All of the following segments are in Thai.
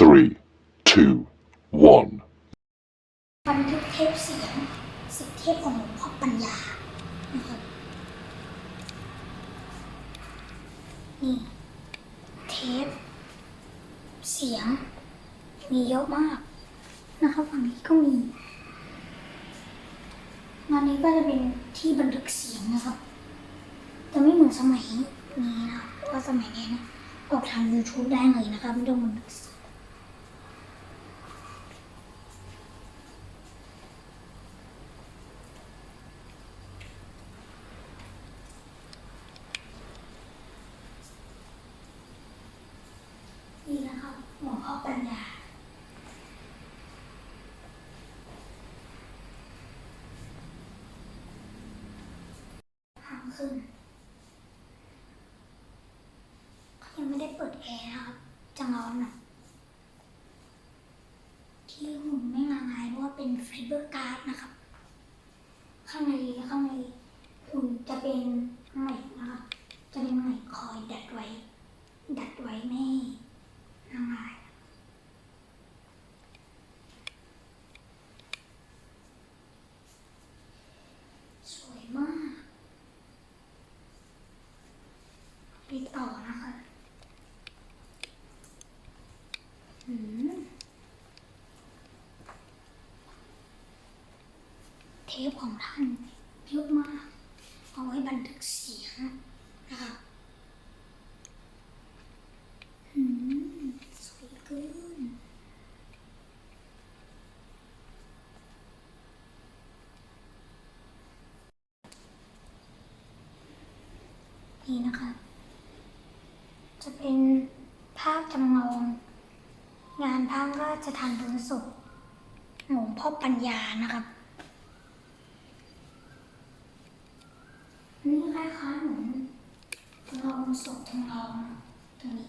three, two, one. บันทึกเทปเสียงสิทธิเทพของหลวงพ่อปัญญานะครับนี่เทปเสียง มีเยอะมากนะครับฝั่งนี้ก็มีงานนี้ก็จะเป็นที่บันทึกเสียงนะครับ แต่ไม่เหมือนสมัยนี้นะเพราะว่าสมัยนี้นะออกทาง YouTube ได้เลยนะครับไม่ต้องบันทึกเสียง นี่นะครับ หลวงพ่อปัญญาทางขึ้น ยังไม่ได้เปิดแอร์นะครับจะร้อนหน่อยที่หุ่นไม่งางายเพราะว่าเป็นไฟเบอร์การ์ดนะครับ ข้างในข้างในหุ่นจะเป็นไหมนะครับ จะเป็นไหมคอยดัดไว้ ดัดไว้ไม่ให้ละลายสวยมากไปต่อนะคะอืม เทปของท่านเยอะมาก เอาไว้บันทึกเสียงนะครับอืมสวยเกินนี่นะคะ จะเป็นภาพจำลองานพระราชทานเพลิงศพหลวงพ่อปัญญานะครับ นี่คล้ายๆเหมือนจำลองศพจำลองตรงนี้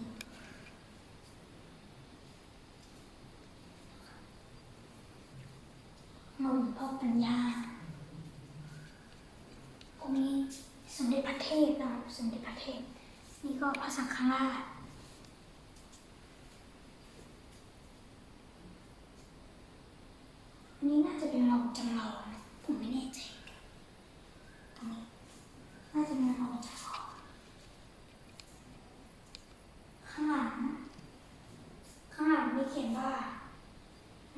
หลวงพ่อปัญญาพวกนี้สมเด็จพระเทพนะครับสมเด็จพระเทพนี่ก็พระสังฆราช อันนี้น่า จะเราจำลอง ผมไม่แน่ใจตรงนี้น่าจะเป็นเราจำลองข้างหลัง ข้างหลังมีเขียนว่า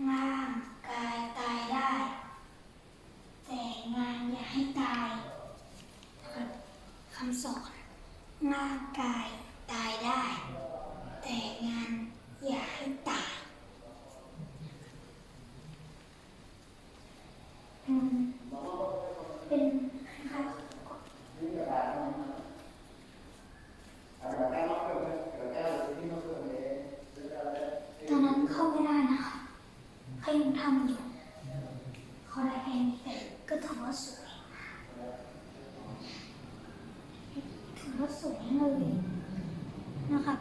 งานกายตายได้ แต่งานอย่าให้ตายนะครับคำสอนงานกายตายได้ แต่งานอย่าให้ตายอืมเป็นคล้ายๆตอนนั้นเข้าไม่ได้นะคะเขายังทำอยู่ เขาได้แค่นี้แต่ก็ถือว่าสวยถือว่าสวยเลย นะครับ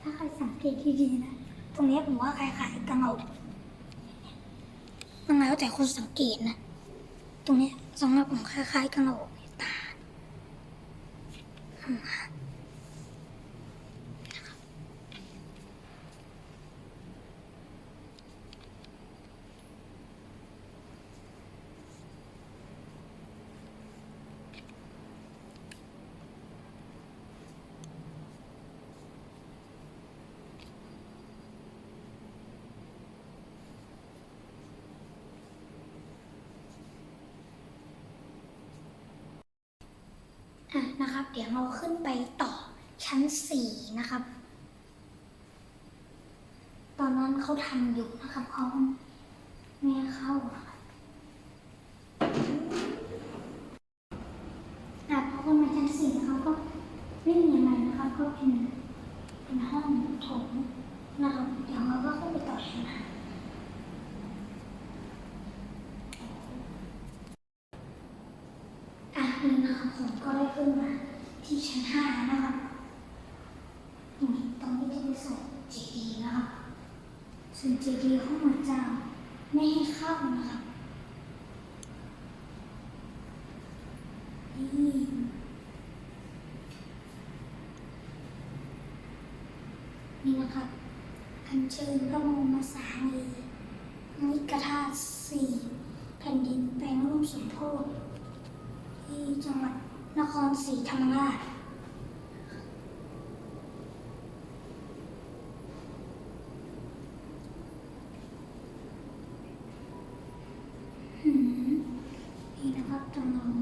ถ้าใครสังเกตดีๆนะ ตรงนี้ผมว่าคล้ายๆกังเอายังไงก็แต่คนสังเกตนะ ตรงนี้สำหรับผมคล้ายๆกังเอาตา อะนะครับ เดี๋ยวเราขึ้นไปต่อชั้นสี่นะครับ ตอนนั้นเขาทำอยู่นะครับเขาไม่เข้านะครับอะพอขึ้นมาชั้นสี่เขาก็ไม่มีอะไรนะครับ ก็เป็นเป็นห้องโถง ส่วนเจดีย์ข้องหัอเจ้าไม่ให้เข้านะครับนี่นี่นะครับอัญเชิญพระมรมสารีนิกธาตุสี่แผ่นดินแปลงร่วมสมโพธิที่จังหวัดนครศรีธรรมราช นี่นะครับจำลอง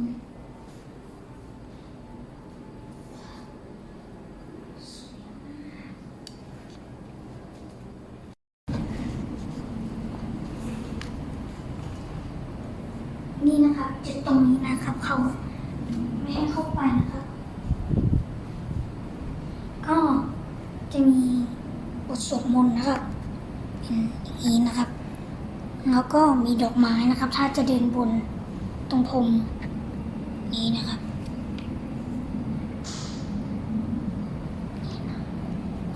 นี่นะครับจุดตรงนี้นะครับ เขาไม่ให้เข้าไปนะครับ ก็จะมีบทสวดมนต์นะครับเป็นอย่างนี้นะครับ แล้วก็มีดอกไม้นะครับ ถ้าจะเดินบน ตรงพรมนี้นะครับ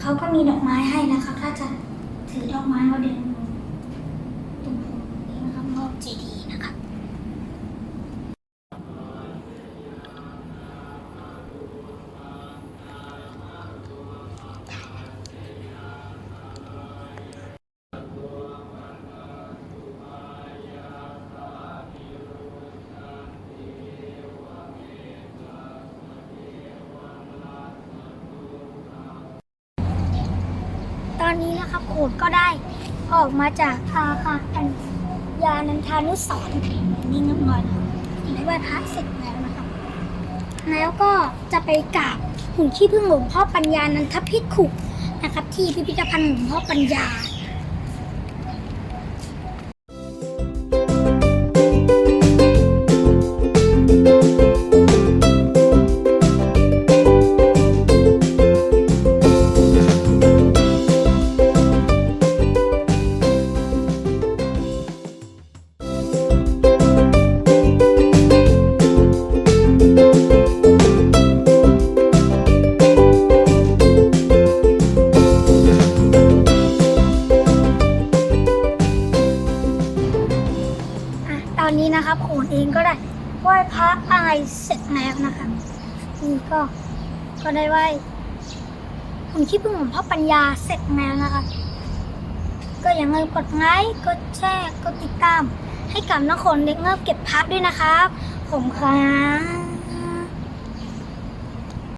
เขาก็มีดอกไม้ให้นะครับถ้าจะถือดอกไม้มาเดินบนตรงพรมนี้นะครับรอบเจดี อนนี้นะครับโขดก็ได้ออกมาจากอาคารัญญานันทานุสรณ์นี่เงียบหน่อยนะครับได้ไหว้พระเสร็จแล้วนะครับ แล้วก็จะไปกราบหุ่นขี้ผึ้งหลวงพ่อปัญญานันทพิขุนะครับ ที่พิพิธภัณฑ์หลวงพ่อปัญญา ก็ก็ได้ไหว้หุ่นขี้ผึ้งของพ่อปัญญาเสร็จแล้วนะคะก็อย่าลืมกดไลค์กดแชร์กดติดตาม ให้กับนักขนเด็กเงิบเก็บพับด้วยนะครับ ผมครับ